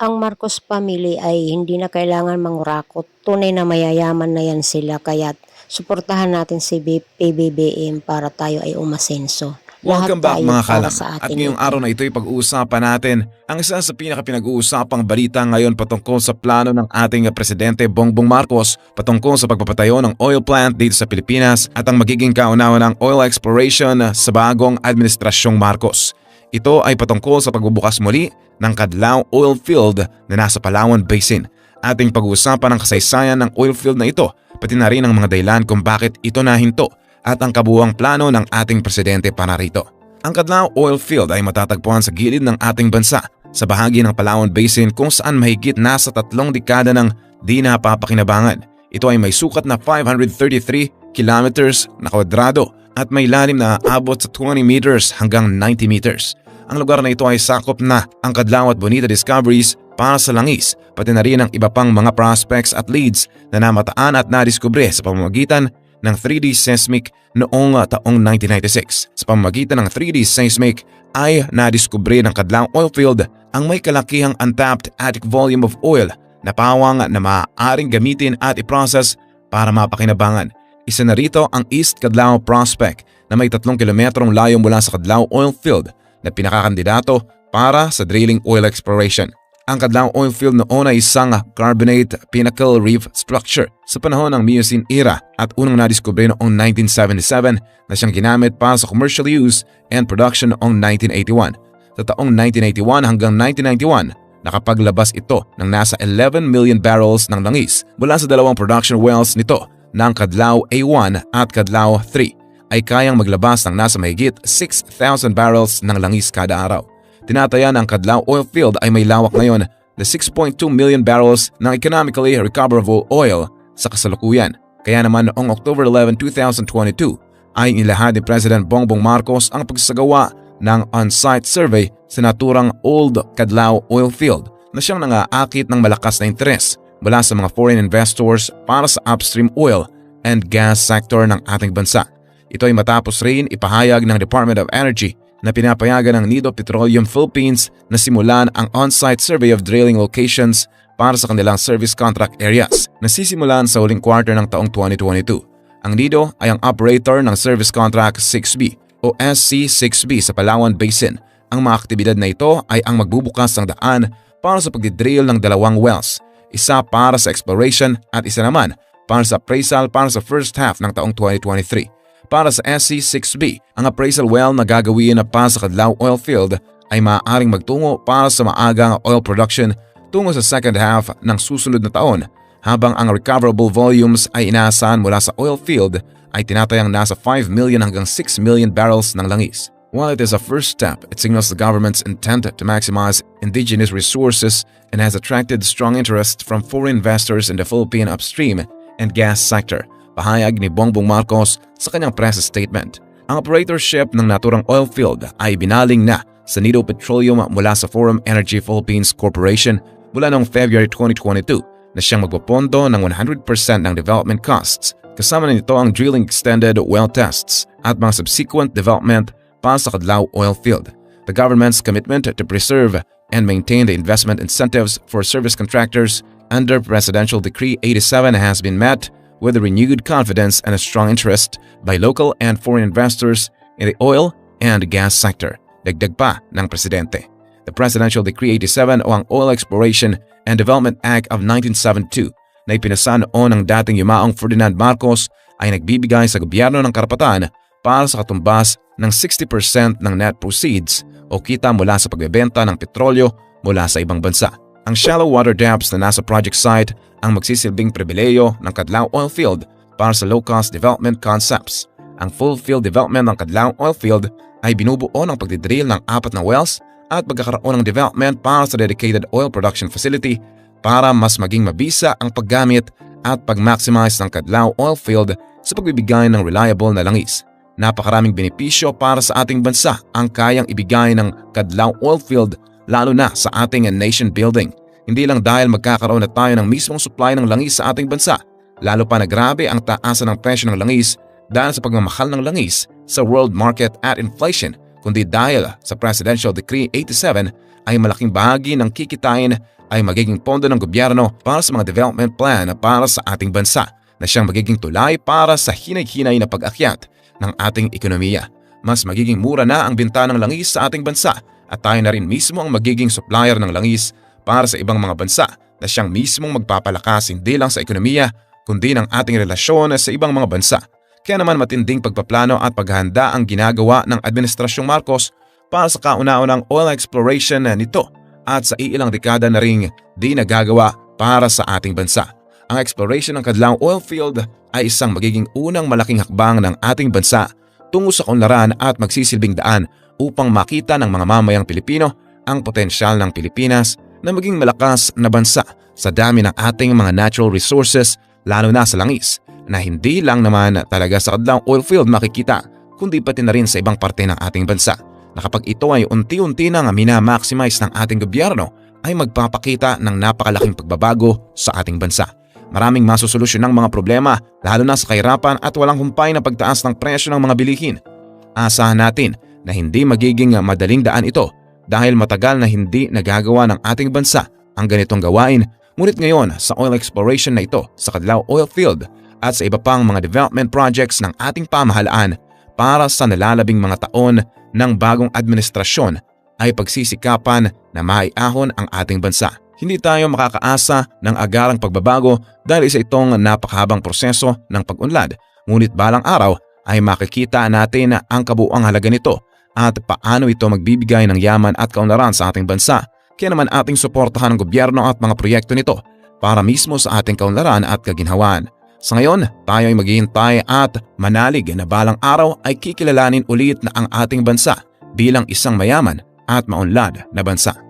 ang Marcos family ay hindi na kailangan mangurakot. Tunay na mayayaman na yan sila kaya suportahan natin si PBBM para tayo ay umasenso. Lahat Welcome back mga kalam. sa At ngayong ito. araw na ito ay pag-uusapan natin ang isa sa pinaka-pinag-uusapang balita ngayon patungkol sa plano ng ating Presidente Bongbong Marcos patungkol sa pagpapatayo ng oil plant dito sa Pilipinas at ang magiging kaunawan ng oil exploration sa bagong administrasyong Marcos. Ito ay patungkol sa pagbubukas muli ng Kadlaw Oil Field na nasa Palawan Basin. Ating pag-uusapan ang kasaysayan ng oil field na ito pati na rin ang mga dahilan kung bakit ito nahinto at ang kabuuang plano ng ating presidente para rito. Ang Kadlao Oil Field ay matatagpuan sa gilid ng ating bansa sa bahagi ng Palawan Basin kung saan mahigit nasa tatlong dekada ng di napapakinabangan. Ito ay may sukat na 533 kilometers na kwadrado at may lalim na abot sa 20 meters hanggang 90 meters. Ang lugar na ito ay sakop na ang Kadlao at Bonita discoveries para sa langis pati na rin ang iba pang mga prospects at leads na namataan at nadiskubre sa pamamagitan ng 3D seismic noong uh, taong 1996. Sa pamamagitan ng 3D seismic ay nadiskubre ng Kadlaw Oil Field ang may kalakihang untapped attic volume of oil na pawang na maaaring gamitin at i-process para mapakinabangan. Isa na rito ang East Kadlaw Prospect na may 3 kilometrong layo mula sa Kadlaw Oil Field na pinakakandidato para sa drilling oil exploration. Ang Kadlaw Oil Field noon ay isang carbonate pinnacle reef structure sa panahon ng Miocene era at unang nadiskubre noong 1977 na siyang ginamit para sa commercial use and production noong 1981. Sa taong 1981 hanggang 1991, nakapaglabas ito ng nasa 11 million barrels ng langis mula sa dalawang production wells nito ng Kadlaw A1 at Kadlaw 3 ay kayang maglabas ng nasa mahigit 6,000 barrels ng langis kada araw. Tinataya ng Kadlaw Oil Field ay may lawak ngayon na 6.2 million barrels ng economically recoverable oil sa kasalukuyan. Kaya naman noong October 11, 2022 ay inilahad ni President Bongbong Marcos ang pagsagawa ng on-site survey sa naturang Old Kadlaw Oil Field na siyang nangaakit ng malakas na interes mula sa mga foreign investors para sa upstream oil and gas sector ng ating bansa. Ito ay matapos rin ipahayag ng Department of Energy na pinapayagan ng Nido Petroleum Philippines na simulan ang on-site survey of drilling locations para sa kanilang service contract areas na sisimulan sa huling quarter ng taong 2022. Ang Nido ay ang operator ng Service Contract 6B o SC6B sa Palawan Basin. Ang mga aktibidad na ito ay ang magbubukas ng daan para sa pagdidrill ng dalawang wells, isa para sa exploration at isa naman para sa appraisal para sa first half ng taong 2023. Para sa SC6B, ang appraisal well na gagawin na pa sa Kadlaw Oil Field ay maaaring magtungo para sa maagang oil production tungo sa second half ng susunod na taon habang ang recoverable volumes ay inaasahan mula sa oil field ay tinatayang nasa 5 million hanggang 6 million barrels ng langis. While it is a first step, it signals the government's intent to maximize indigenous resources and has attracted strong interest from foreign investors in the Philippine upstream and gas sector pahayag ni Bongbong Marcos sa kanyang press statement. Ang operatorship ng naturang oil field ay binaling na sa Nido Petroleum mula sa Forum Energy Philippines Corporation mula noong February 2022 na siyang magpapondo ng 100% ng development costs kasama nito ang drilling extended well tests at mga subsequent development para sa Kadlaw oil field. The government's commitment to preserve and maintain the investment incentives for service contractors under Presidential Decree 87 has been met with renewed confidence and a strong interest by local and foreign investors in the oil and gas sector. Dagdag pa ng presidente. The Presidential Decree 87 o ang Oil Exploration and Development Act of 1972 na ipinasa noon ng dating yumaong Ferdinand Marcos ay nagbibigay sa gobyerno ng karapatan para sa katumbas ng 60% ng net proceeds o kita mula sa pagbebenta ng petrolyo mula sa ibang bansa. Ang shallow water depths na nasa project site ang magsisilbing pribileyo ng Kadlaw Oil Field para sa low-cost development concepts. Ang full field development ng Kadlaw Oil Field ay binubuo ng pagdidrill ng apat na wells at pagkakaroon ng development para sa dedicated oil production facility para mas maging mabisa ang paggamit at pag-maximize ng Kadlaw Oil Field sa pagbibigay ng reliable na langis. Napakaraming benepisyo para sa ating bansa ang kayang ibigay ng Kadlaw Oil Field lalo na sa ating nation building. Hindi lang dahil magkakaroon na tayo ng mismong supply ng langis sa ating bansa, lalo pa na grabe ang taasan ng presyo ng langis dahil sa pagmamahal ng langis sa world market at inflation, kundi dahil sa Presidential Decree 87 ay malaking bahagi ng kikitain ay magiging pondo ng gobyerno para sa mga development plan para sa ating bansa na siyang magiging tulay para sa hinay-hinay na pag-akyat ng ating ekonomiya. Mas magiging mura na ang binta ng langis sa ating bansa at tayo na rin mismo ang magiging supplier ng langis para sa ibang mga bansa na siyang mismong magpapalakas hindi lang sa ekonomiya kundi ng ating relasyon sa ibang mga bansa. Kaya naman matinding pagpaplano at paghahanda ang ginagawa ng Administrasyong Marcos para sa kauna-unang oil exploration nito at sa iilang dekada na ring di nagagawa para sa ating bansa. Ang exploration ng Kadlaw Oil Field ay isang magiging unang malaking hakbang ng ating bansa tungo sa kunlaran at magsisilbing daan upang makita ng mga mamayang Pilipino ang potensyal ng Pilipinas na maging malakas na bansa sa dami ng ating mga natural resources lalo na sa langis na hindi lang naman talaga sa Kadlaw Oil Field makikita kundi pati na rin sa ibang parte ng ating bansa na kapag ito ay unti-unti nang minamaximize ng ating gobyerno ay magpapakita ng napakalaking pagbabago sa ating bansa. Maraming masusolusyon ng mga problema lalo na sa kahirapan at walang humpay na pagtaas ng presyo ng mga bilihin. Asahan natin na hindi magiging madaling daan ito dahil matagal na hindi nagagawa ng ating bansa ang ganitong gawain ngunit ngayon sa oil exploration na ito sa Kadlaw Oil Field at sa iba pang mga development projects ng ating pamahalaan para sa nalalabing mga taon ng bagong administrasyon ay pagsisikapan na maiahon ang ating bansa. Hindi tayo makakaasa ng agarang pagbabago dahil isa itong napakahabang proseso ng pag-unlad. Ngunit balang araw ay makikita natin ang kabuuang halaga nito at paano ito magbibigay ng yaman at kaunlaran sa ating bansa. Kaya naman ating suportahan ang gobyerno at mga proyekto nito para mismo sa ating kaunlaran at kaginhawan. Sa ngayon, tayo ay maghihintay at manalig na balang araw ay kikilalanin ulit na ang ating bansa bilang isang mayaman at maunlad na bansa.